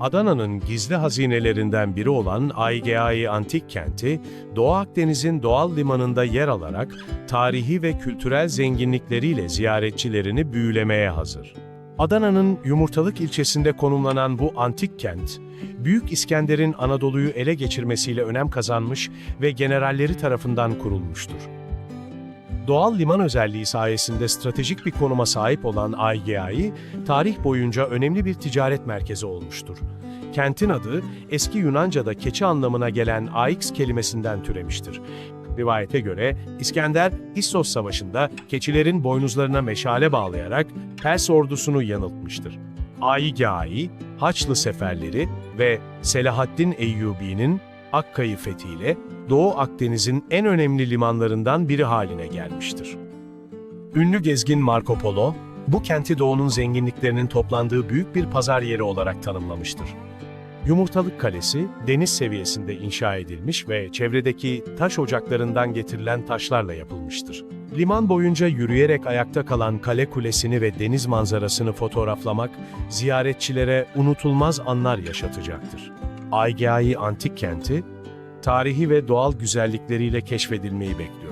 Adana'nın gizli hazinelerinden biri olan Aygeai Antik Kenti, Doğu Akdeniz'in doğal limanında yer alarak tarihi ve kültürel zenginlikleriyle ziyaretçilerini büyülemeye hazır. Adana'nın Yumurtalık ilçesinde konumlanan bu antik kent, Büyük İskender'in Anadolu'yu ele geçirmesiyle önem kazanmış ve generalleri tarafından kurulmuştur. Doğal liman özelliği sayesinde stratejik bir konuma sahip olan Aygeai, tarih boyunca önemli bir ticaret merkezi olmuştur. Kentin adı, eski Yunanca'da keçi anlamına gelen Aix kelimesinden türemiştir. Rivayete göre İskender, İssos Savaşı'nda keçilerin boynuzlarına meşale bağlayarak Pers ordusunu yanıltmıştır. Aygeai, Haçlı seferleri ve Selahaddin Eyyubi'nin Akka'yı fethiyle Doğu Akdeniz'in en önemli limanlarından biri haline gelmiştir. Ünlü gezgin Marco Polo, bu kenti doğunun zenginliklerinin toplandığı büyük bir pazar yeri olarak tanımlamıştır. Yumurtalık Kalesi, deniz seviyesinde inşa edilmiş ve çevredeki taş ocaklarından getirilen taşlarla yapılmıştır. Liman boyunca yürüyerek ayakta kalan kale kulesini ve deniz manzarasını fotoğraflamak, ziyaretçilere unutulmaz anlar yaşatacaktır. Aygeai Antik Kenti, tarihi ve doğal güzellikleriyle keşfedilmeyi bekliyor.